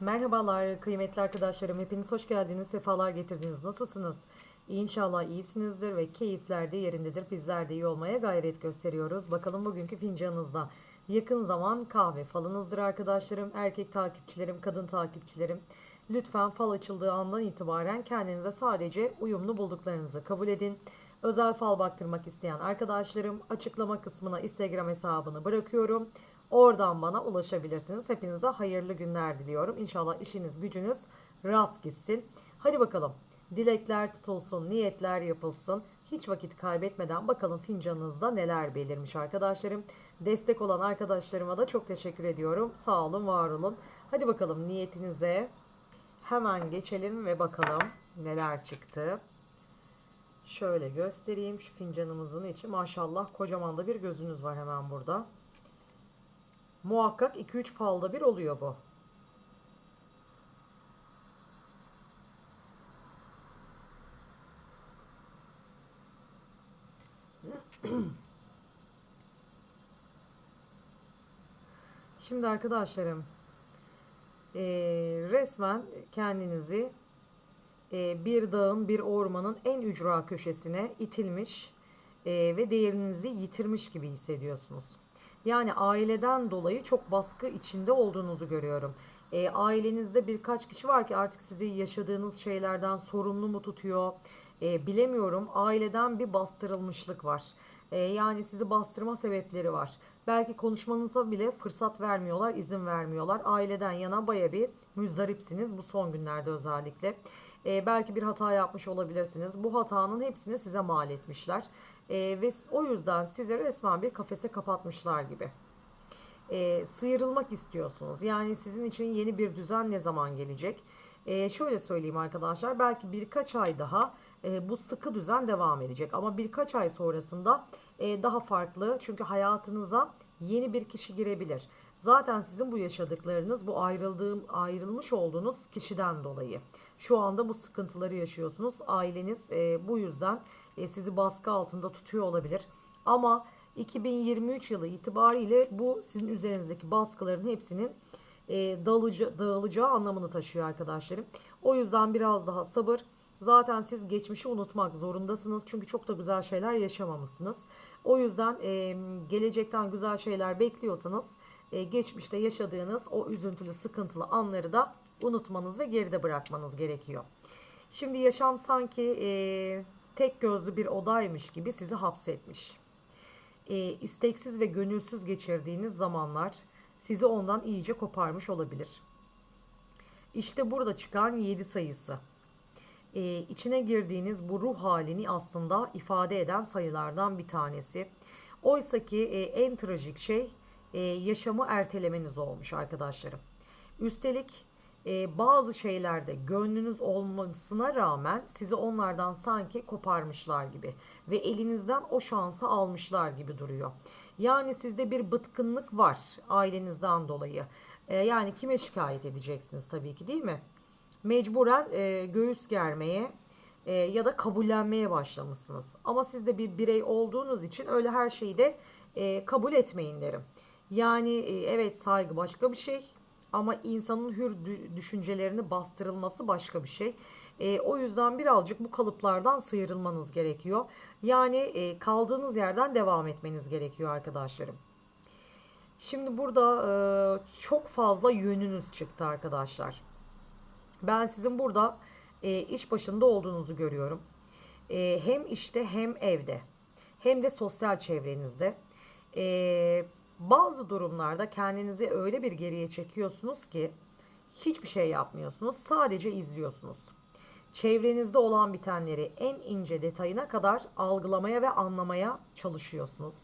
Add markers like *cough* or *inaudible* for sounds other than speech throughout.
Merhabalar kıymetli arkadaşlarım. Hepiniz hoş geldiniz. Sefalar getirdiniz. Nasılsınız? İnşallah iyisinizdir ve keyifler de yerindedir. Bizler de iyi olmaya gayret gösteriyoruz. Bakalım bugünkü fincanınızda. Yakın zaman kahve falınızdır arkadaşlarım. Erkek takipçilerim, kadın takipçilerim. Lütfen fal açıldığı andan itibaren kendinize sadece uyumlu bulduklarınızı kabul edin. Özel fal baktırmak isteyen arkadaşlarım açıklama kısmına Instagram hesabını bırakıyorum. Oradan bana ulaşabilirsiniz. Hepinize hayırlı günler diliyorum. İnşallah işiniz gücünüz rast gitsin. Hadi bakalım. Dilekler tutulsun, niyetler yapılsın. Hiç vakit kaybetmeden bakalım fincanınızda neler belirmiş arkadaşlarım. Destek olan arkadaşlarıma da çok teşekkür ediyorum. Sağ olun, var olun. Hadi bakalım niyetinize hemen geçelim ve bakalım neler çıktı. Şöyle göstereyim şu fincanımızın içi. Maşallah kocaman da bir gözünüz var hemen burada. Muhakkak 2-3 falda bir oluyor bu. *clears throat* Şimdi arkadaşlarım eee, resmen kendinizi eee, bir dağın bir ormanın en ücra köşesine itilmiş eee, ve değerinizi yitirmiş gibi hissediyorsunuz. Yani aileden dolayı çok baskı içinde olduğunuzu görüyorum. E, ailenizde birkaç kişi var ki artık sizi yaşadığınız şeylerden sorumlu mu tutuyor? E, bilemiyorum. Aileden bir bastırılmışlık var. E, yani sizi bastırma sebepleri var. Belki konuşmanıza bile fırsat vermiyorlar, izin vermiyorlar. Aileden yana baya bir müzdaripsiniz bu son günlerde özellikle. E, belki bir hata yapmış olabilirsiniz. Bu hatanın hepsini size mal etmişler. E, ve o yüzden sizi resmen bir kafese kapatmışlar gibi. E, sıyrılmak istiyorsunuz. Yani sizin için yeni bir düzen ne zaman gelecek? E, şöyle söyleyeyim arkadaşlar. Belki birkaç ay daha e, bu sıkı düzen devam edecek. Ama birkaç ay sonrasında e, daha farklı. Çünkü hayatınıza yeni bir kişi girebilir. Zaten sizin bu yaşadıklarınız bu ayrıldığım ayrılmış olduğunuz kişiden dolayı. Şu anda bu sıkıntıları yaşıyorsunuz. Aileniz e, bu yüzden e, sizi baskı altında tutuyor olabilir. Ama 2023 yılı itibariyle bu sizin üzerinizdeki baskıların hepsinin e, dalıcı, dağılacağı anlamını taşıyor arkadaşlarım. O yüzden biraz daha sabır. Zaten siz geçmişi unutmak zorundasınız. Çünkü çok da güzel şeyler yaşamamışsınız. O yüzden e, gelecekten güzel şeyler bekliyorsanız e, geçmişte yaşadığınız o üzüntülü, sıkıntılı anları da unutmanız ve geride bırakmanız gerekiyor. Şimdi yaşam sanki e, tek gözlü bir odaymış gibi sizi hapsetmiş. E, isteksiz ve gönülsüz geçirdiğiniz zamanlar sizi ondan iyice koparmış olabilir. İşte burada çıkan 7 sayısı. E, içine girdiğiniz bu ruh halini aslında ifade eden sayılardan bir tanesi. Oysa ki e, en trajik şey e, yaşamı ertelemeniz olmuş arkadaşlarım. Üstelik e, bazı şeylerde gönlünüz olmasına rağmen sizi onlardan sanki koparmışlar gibi ve elinizden o şansı almışlar gibi duruyor. Yani sizde bir bıtkınlık var ailenizden dolayı. E, yani kime şikayet edeceksiniz tabii ki değil mi? Mecburen e, göğüs germeye e, ya da kabullenmeye başlamışsınız. Ama siz de bir birey olduğunuz için öyle her şeyi de e, kabul etmeyin derim. Yani e, evet saygı başka bir şey ama insanın hür dü- düşüncelerini bastırılması başka bir şey. E, o yüzden birazcık bu kalıplardan sıyrılmanız gerekiyor. Yani e, kaldığınız yerden devam etmeniz gerekiyor arkadaşlarım. Şimdi burada e, çok fazla yönünüz çıktı arkadaşlar. Ben sizin burada e, iş başında olduğunuzu görüyorum. E, hem işte hem evde hem de sosyal çevrenizde. E, bazı durumlarda kendinizi öyle bir geriye çekiyorsunuz ki hiçbir şey yapmıyorsunuz. Sadece izliyorsunuz. Çevrenizde olan bitenleri en ince detayına kadar algılamaya ve anlamaya çalışıyorsunuz.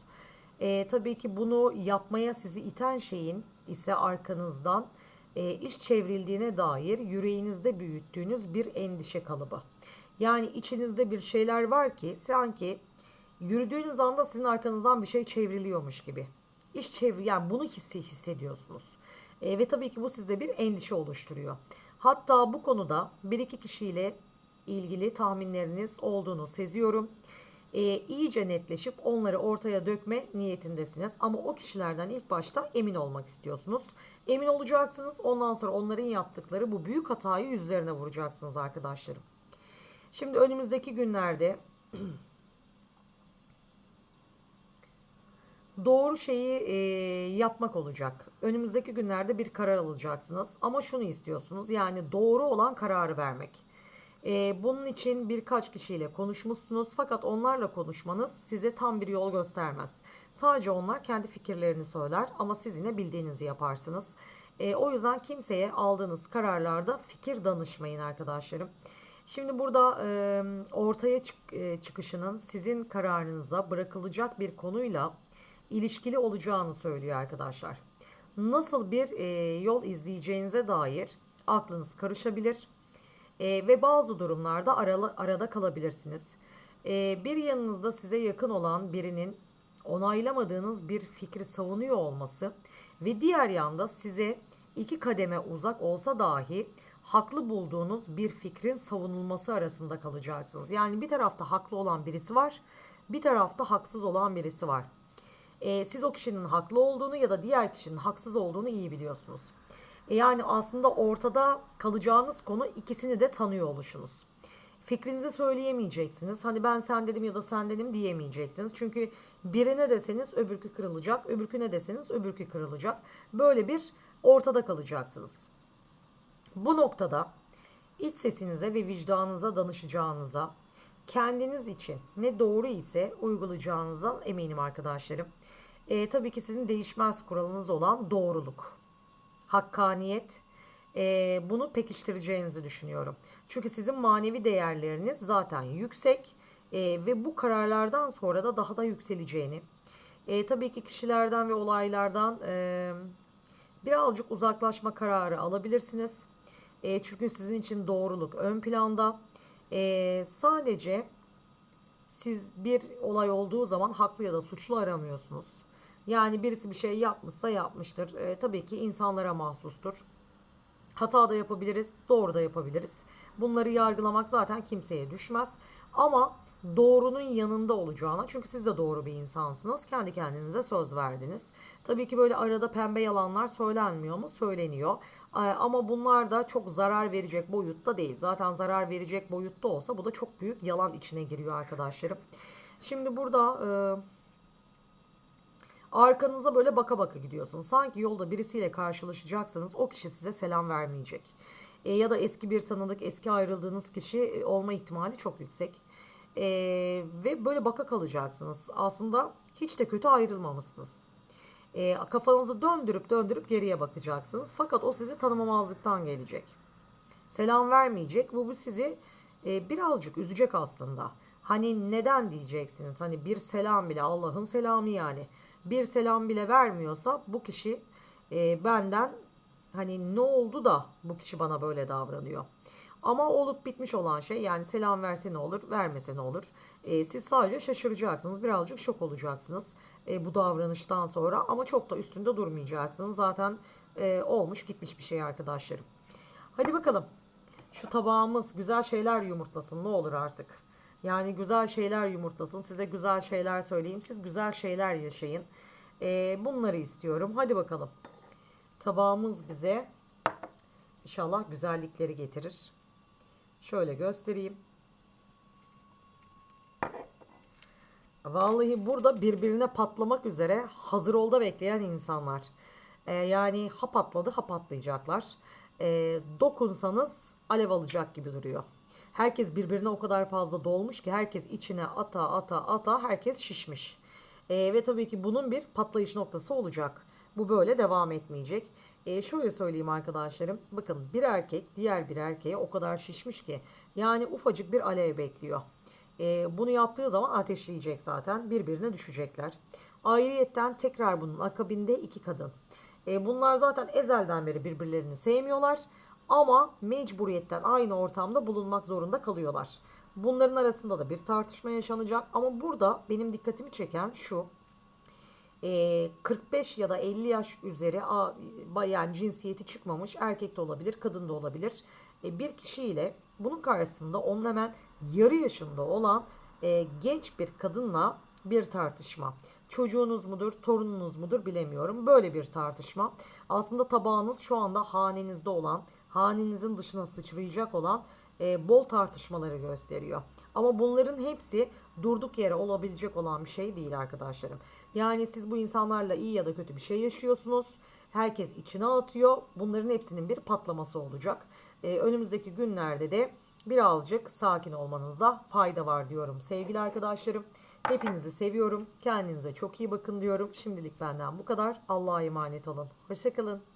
E, tabii ki bunu yapmaya sizi iten şeyin ise arkanızdan e, iş çevrildiğine dair yüreğinizde büyüttüğünüz bir endişe kalıbı. Yani içinizde bir şeyler var ki sanki yürüdüğünüz anda sizin arkanızdan bir şey çevriliyormuş gibi. İş çevir yani bunu hissi hissediyorsunuz. E, ve tabii ki bu sizde bir endişe oluşturuyor. Hatta bu konuda bir iki kişiyle ilgili tahminleriniz olduğunu seziyorum. E, iyice netleşip onları ortaya dökme niyetindesiniz. Ama o kişilerden ilk başta emin olmak istiyorsunuz. Emin olacaksınız. Ondan sonra onların yaptıkları bu büyük hatayı yüzlerine vuracaksınız arkadaşlarım. Şimdi önümüzdeki günlerde *clears throat* doğru şeyi e, yapmak olacak. Önümüzdeki günlerde bir karar alacaksınız. Ama şunu istiyorsunuz yani doğru olan kararı vermek. E, bunun için birkaç kişiyle konuşmuşsunuz fakat onlarla konuşmanız size tam bir yol göstermez. Sadece onlar kendi fikirlerini söyler ama siz yine bildiğinizi yaparsınız. E, o yüzden kimseye aldığınız kararlarda fikir danışmayın arkadaşlarım. Şimdi burada e, ortaya çık, e, çıkışının sizin kararınıza bırakılacak bir konuyla ilişkili olacağını söylüyor arkadaşlar. Nasıl bir e, yol izleyeceğinize dair aklınız karışabilir e, ve bazı durumlarda aralı, arada kalabilirsiniz. E, bir yanınızda size yakın olan birinin onaylamadığınız bir fikri savunuyor olması ve diğer yanda size iki kademe uzak olsa dahi haklı bulduğunuz bir fikrin savunulması arasında kalacaksınız. Yani bir tarafta haklı olan birisi var, bir tarafta haksız olan birisi var. E, siz o kişinin haklı olduğunu ya da diğer kişinin haksız olduğunu iyi biliyorsunuz. E, yani aslında ortada kalacağınız konu ikisini de tanıyor oluşunuz. Fikrinizi söyleyemeyeceksiniz. Hani ben sen dedim ya da sen dedim diyemeyeceksiniz. Çünkü birine deseniz öbürkü kırılacak, öbürküne deseniz öbürkü kırılacak. Böyle bir ortada kalacaksınız. Bu noktada iç sesinize ve vicdanınıza danışacağınıza, kendiniz için ne doğru ise uygulayacağınıza eminim arkadaşlarım. E, tabii ki sizin değişmez kuralınız olan doğruluk, hakkaniyet, e, bunu pekiştireceğinizi düşünüyorum. Çünkü sizin manevi değerleriniz zaten yüksek e, ve bu kararlardan sonra da daha da yükseleceğini. E, tabii ki kişilerden ve olaylardan e, birazcık uzaklaşma kararı alabilirsiniz. E, çünkü sizin için doğruluk ön planda. E, sadece siz bir olay olduğu zaman haklı ya da suçlu aramıyorsunuz. Yani birisi bir şey yapmışsa yapmıştır. E, tabii ki insanlara mahsustur. Hata da yapabiliriz, doğru da yapabiliriz. Bunları yargılamak zaten kimseye düşmez. Ama doğrunun yanında olacağına çünkü siz de doğru bir insansınız. Kendi kendinize söz verdiniz. Tabii ki böyle arada pembe yalanlar söylenmiyor mu? Söyleniyor. Ee, ama bunlar da çok zarar verecek boyutta değil. Zaten zarar verecek boyutta olsa bu da çok büyük yalan içine giriyor arkadaşlarım. Şimdi burada e, arkanıza böyle baka baka gidiyorsunuz. Sanki yolda birisiyle karşılaşacaksınız. O kişi size selam vermeyecek. E, ya da eski bir tanıdık, eski ayrıldığınız kişi e, olma ihtimali çok yüksek. E, ve böyle baka kalacaksınız. Aslında hiç de kötü ayrılmamışsınız. E, kafanızı döndürüp döndürüp geriye bakacaksınız. Fakat o sizi tanımamazlıktan gelecek. Selam vermeyecek. Bu, sizi e, birazcık üzecek aslında. Hani neden diyeceksiniz? Hani bir selam bile Allah'ın selamı yani. Bir selam bile vermiyorsa bu kişi e, benden hani ne oldu da bu kişi bana böyle davranıyor. Ama olup bitmiş olan şey yani selam verse ne olur, vermese ne olur. E, siz sadece şaşıracaksınız, birazcık şok olacaksınız e, bu davranıştan sonra. Ama çok da üstünde durmayacaksınız. Zaten e, olmuş gitmiş bir şey arkadaşlarım. Hadi bakalım. Şu tabağımız güzel şeyler yumurtlasın ne olur artık. Yani güzel şeyler yumurtlasın. Size güzel şeyler söyleyeyim. Siz güzel şeyler yaşayın. E, bunları istiyorum. Hadi bakalım. Tabağımız bize inşallah güzellikleri getirir. Şöyle göstereyim. Vallahi burada birbirine patlamak üzere hazır olda bekleyen insanlar. Ee, yani ha patladı ha patlayacaklar. Ee, dokunsanız alev alacak gibi duruyor. Herkes birbirine o kadar fazla dolmuş ki herkes içine ata ata ata herkes şişmiş. Ee, ve tabii ki bunun bir patlayış noktası olacak. Bu böyle devam etmeyecek. E, şöyle söyleyeyim arkadaşlarım. Bakın bir erkek diğer bir erkeğe o kadar şişmiş ki. Yani ufacık bir alev bekliyor. E, bunu yaptığı zaman ateşleyecek zaten. Birbirine düşecekler. Ayrıyetten tekrar bunun akabinde iki kadın. E, bunlar zaten ezelden beri birbirlerini sevmiyorlar. Ama mecburiyetten aynı ortamda bulunmak zorunda kalıyorlar. Bunların arasında da bir tartışma yaşanacak. Ama burada benim dikkatimi çeken şu. 45 ya da 50 yaş üzeri yani cinsiyeti çıkmamış erkek de olabilir, kadın da olabilir. Bir kişiyle bunun karşısında onun hemen yarı yaşında olan e, genç bir kadınla bir tartışma. Çocuğunuz mudur, torununuz mudur bilemiyorum. Böyle bir tartışma. Aslında tabağınız şu anda hanenizde olan, hanenizin dışına sıçrayacak olan e, bol tartışmaları gösteriyor. Ama bunların hepsi durduk yere olabilecek olan bir şey değil arkadaşlarım. Yani siz bu insanlarla iyi ya da kötü bir şey yaşıyorsunuz. Herkes içine atıyor. Bunların hepsinin bir patlaması olacak. E, önümüzdeki günlerde de birazcık sakin olmanızda fayda var diyorum sevgili arkadaşlarım. Hepinizi seviyorum. Kendinize çok iyi bakın diyorum. Şimdilik benden bu kadar. Allah'a emanet olun. Hoşçakalın.